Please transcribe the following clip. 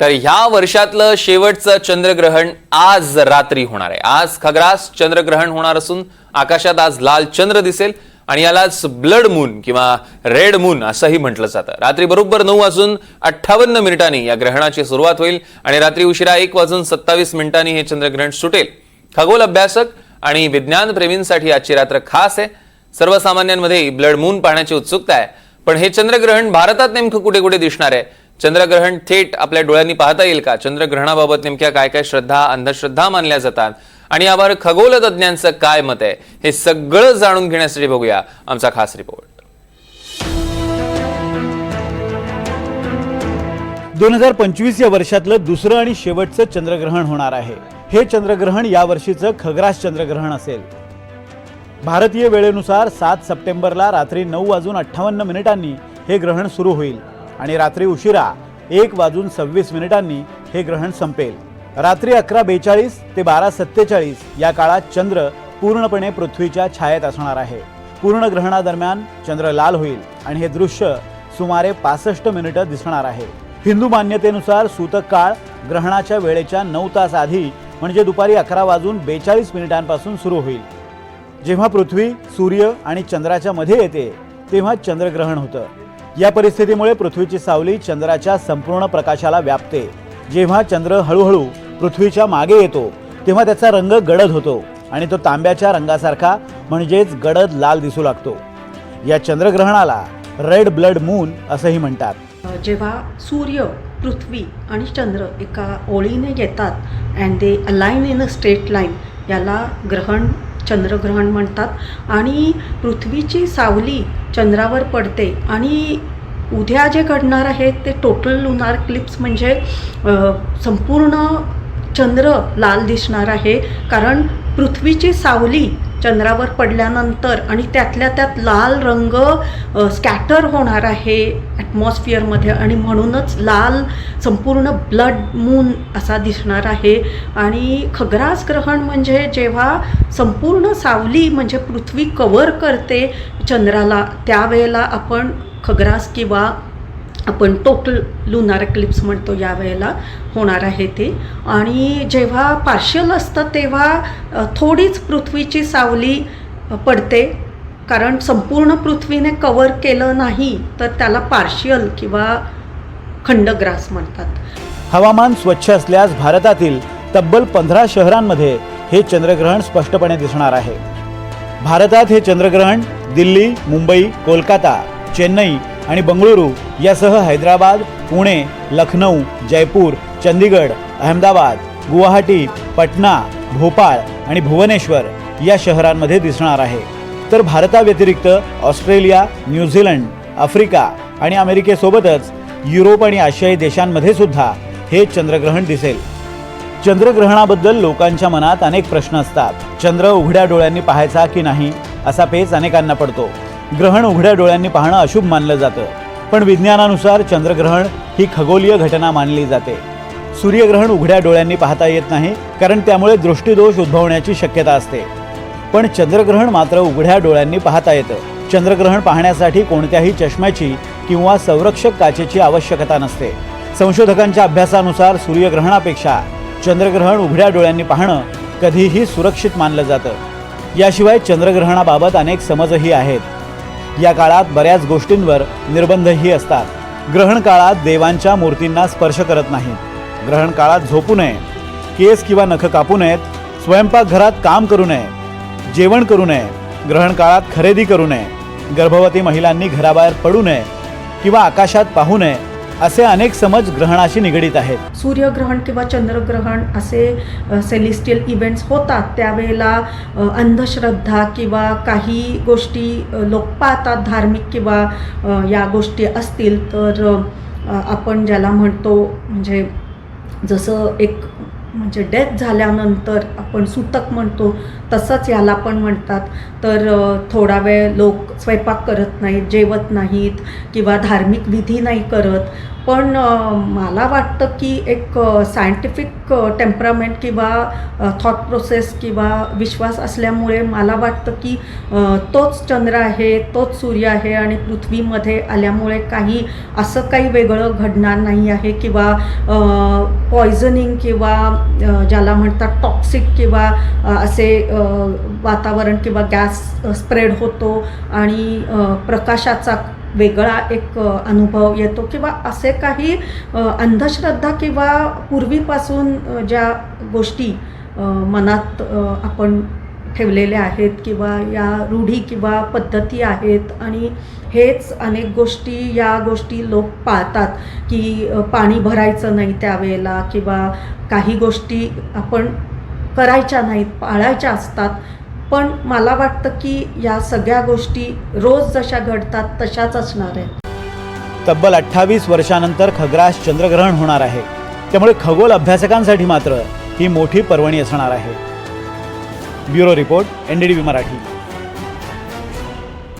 तर ह्या वर्षातलं शेवटचं चंद्रग्रहण आज रात्री होणार आहे. आज खग्रास चंद्रग्रहण होणार असून आकाशात आज लाल चंद्र दिसेल आणि यालाच ब्लड मून किंवा रेड मून असंही म्हटलं जातं. रात्री बरोबर नऊ वाजून अठ्ठावन्न मिनिटांनी या ग्रहणाची सुरुवात होईल आणि रात्री उशिरा एक वाजून सत्तावीस मिनिटांनी हे चंद्रग्रहण सुटेल. खगोल अभ्यासक आणि विज्ञान प्रेमींसाठी आजची रात्र खास आहे. सर्वसामान्यांमध्ये ब्लड मून पाहण्याची उत्सुकता आहे. पण हे चंद्रग्रहण भारतात नेमकं कुठे कुठे दिसणार आहे? चंद्रग्रहण थेट आपल्या डोळ्यांनी पाहता येईल का? चंद्रग्रहणाबाबत नेमक्या काय काय श्रद्धा अंधश्रद्धा मानल्या जातात? आणि यावर खगोल तज्ज्ञांचं काय मत आहे? हे सगळं जाणून घेण्यासाठी बघूया आमचा खास रिपोर्ट. दोन हजार पंचवीस या वर्षातलं दुसरं आणि शेवटचं चंद्रग्रहण होणार आहे. हे चंद्रग्रहण या वर्षीचं खग्रास चंद्रग्रहण असेल. भारतीय वेळेनुसार सात सप्टेंबरला रात्री नऊ वाजून अठ्ठावन्न मिनिटांनी हे ग्रहण सुरू होईल. आणि रात्री उशिरा एक वाजून सव्वीस मिनिटांनी हे ग्रहण संपेल. रात्री अकरा बेचाळीस ते बारा सत्तेचाळीस या काळात चंद्र पूर्णपणे पृथ्वीच्या छायेत असणार आहे. पूर्ण ग्रहणादरम्यान चंद्र लाल होईल आणि हे दृश्य सुमारे पासष्ट मिनिटं दिसणार आहे. हिंदू मान्यतेनुसार सूतक काळ ग्रहणाच्या वेळेच्या नऊ तास आधी म्हणजे दुपारी अकरा वाजून बेचाळीस मिनिटांपासून सुरू होईल. जेव्हा पृथ्वी सूर्य आणि चंद्राच्या मध्ये येते तेव्हा चंद्रग्रहण होतं. या परिस्थितीमुळे पृथ्वीची सावली चंद्राच्या संपूर्ण प्रकाशाला व्यापते. जेव्हा चंद्र हळूहळू पृथ्वीच्या मागे येतो तेव्हा त्याचा रंग गडद होतो आणि तो तांब्याच्या रंगासारखा म्हणजेच गडद लाल दिसू लागतो. या चंद्रग्रहणाला रेड ब्लड मून असंही म्हणतात. जेव्हा सूर्य पृथ्वी आणि चंद्र एका ओळीने येतात and they align in a straight line याला ग्रहण चंद्रग्रहण म्हणतात. आणि पृथ्वीची सावली चंद्रावर पडते. आणि उद्या जे घडणार आहे ते टोटल लुनार क्लिप्स म्हणजे संपूर्ण चंद्र लाल दिसणार आहे. कारण पृथ्वीची सावली चंद्रावर पडल्यानंतर आणि त्यातल्या त्यात लाल रंग स्कॅटर होणार आहे ॲटमॉस्फिअरमध्ये आणि म्हणूनच लाल संपूर्ण ब्लड मून असा दिसणार आहे. आणि खग्रास ग्रहण म्हणजे जेव्हा संपूर्ण सावली म्हणजे पृथ्वी कवर करते चंद्राला त्यावेळेला आपण खग्रास किंवा आपण टोटल लुनार क्लिप्स म्हणतो यावेळेला होणार आहे ते. आणि जेव्हा पार्शियल असतं तेव्हा थोडीच पृथ्वीची सावली पडते. कारण संपूर्ण पृथ्वीने कवर केलं नाही तर त्याला पार्शियल किंवा खंडग्रास म्हणतात. हवामान स्वच्छ असल्यास भारतातील तब्बल पंधरा शहरांमध्ये हे चंद्रग्रहण स्पष्टपणे दिसणार आहे. भारतात हे चंद्रग्रहण दिल्ली मुंबई कोलकाता चेन्नई आणि बंगळुरू यासह हैदराबाद पुणे लखनौ जयपूर चंदीगड अहमदाबाद गुवाहाटी पटना भोपाळ आणि भुवनेश्वर या शहरांमध्ये दिसणार आहे. तर भारताव्यतिरिक्त ऑस्ट्रेलिया न्यूझीलंड आफ्रिका आणि अमेरिकेसोबतच युरोप आणि आशियाई देशांमध्ये सुद्धा हे चंद्रग्रहण दिसेल. चंद्रग्रहणाबद्दल लोकांच्या मनात अनेक प्रश्न असतात. चंद्र उघड्या डोळ्यांनी पाहायचा की नाही असा पेच अनेकांना पडतो. ग्रहण उघड्या डोळ्यांनी पाहणं अशुभ मानलं जातं. पण विज्ञानानुसार चंद्रग्रहण ही खगोलीय घटना मानली जाते. सूर्यग्रहण उघड्या डोळ्यांनी पाहता येत नाही कारण त्यामुळे दृष्टीदोष उद्भवण्याची शक्यता असते. पण चंद्रग्रहण मात्र उघड्या डोळ्यांनी पाहता येतं. चंद्रग्रहण पाहण्यासाठी कोणत्याही चष्म्याची किंवा संरक्षक काचेची आवश्यकता नसते. संशोधकांच्या अभ्यासानुसार सूर्यग्रहणापेक्षा चंद्रग्रहण उघड्या डोळ्यांनी पाहणं कधीही सुरक्षित मानलं जातं. याशिवाय चंद्रग्रहणाबाबत अनेक समजही आहेत. या काळात बऱ्याच गोष्टींवर निर्बंधही असतात. ग्रहण काळात देवांच्या मूर्तींना स्पर्श करत नाहीत ग्रहण काळात झोपू नये. केस किंवा नख कापू नयेत. स्वयंपाकघरात काम करू नये. जेवण करू नये. ग्रहण काळात खरेदी करू नये. गर्भवती महिलांनी घराबाहेर पडू नये किंवा आकाशात पाहू नये. असे अनेक समज ग्रहणाशी निगडीत आहेत. सूर्यग्रहण किंवा चंद्रग्रहण असे सेलिस्टियल इव्हेंट्स होतात. त्यावेळेला अंधश्रद्धा किंवा काही गोष्टी लोक पाहतात धार्मिक किंवा या गोष्टी असतील तर आपण ज्याला म्हणतो म्हणजे जसं एक म्हणजे डेथ झाल्यानंतर आपण सुतक म्हणतो तसंच याला पण म्हणतात. तर थोडा वेळ लोक स्वयंपाक करत नाहीत जेवत नाहीत किंवा धार्मिक विधी नाही करत. पण मला वाटतं की एक सायंटिफिक टेम्परामेंट किंवा थॉट प्रोसेस किंवा विश्वास असल्यामुळे मला वाटतं की तोच चंद्र आहे तोच सूर्य आहे आणि पृथ्वीमध्ये आल्यामुळे काही असं काही वेगळं घडणार नाही आहे किंवा पॉयझनिंग किंवा ज्याला म्हणतात टॉक्सिक किंवा असे वातावरण किंवा गॅस स्प्रेड होतो आणि प्रकाशाचा वेगळा एक अनुभव येतो किंवा असे काही अंधश्रद्धा किंवा पूर्वीपासून ज्या गोष्टी मनात आपण ठेवलेल्या आहेत किंवा या रूढी किंवा पद्धती आहेत आणि हेच अनेक गोष्टी या गोष्टी लोक पाळतात की पाणी भरायचं नाही त्यावेळेला किंवा काही गोष्टी आपण करायच्या नाहीत पाळायच्या असतात. पण मला वाटतं की या सगळ्या गोष्टी रोज जशा घडतात तशाच असणार आहेत. तब्बल अठ्ठावीस वर्षानंतर खग्रास चंद्रग्रहण होणार आहे. त्यामुळे खगोल अभ्यासकांसाठी मात्र ही मोठी पर्वणी असणार आहे. Bureau report N D Marathi.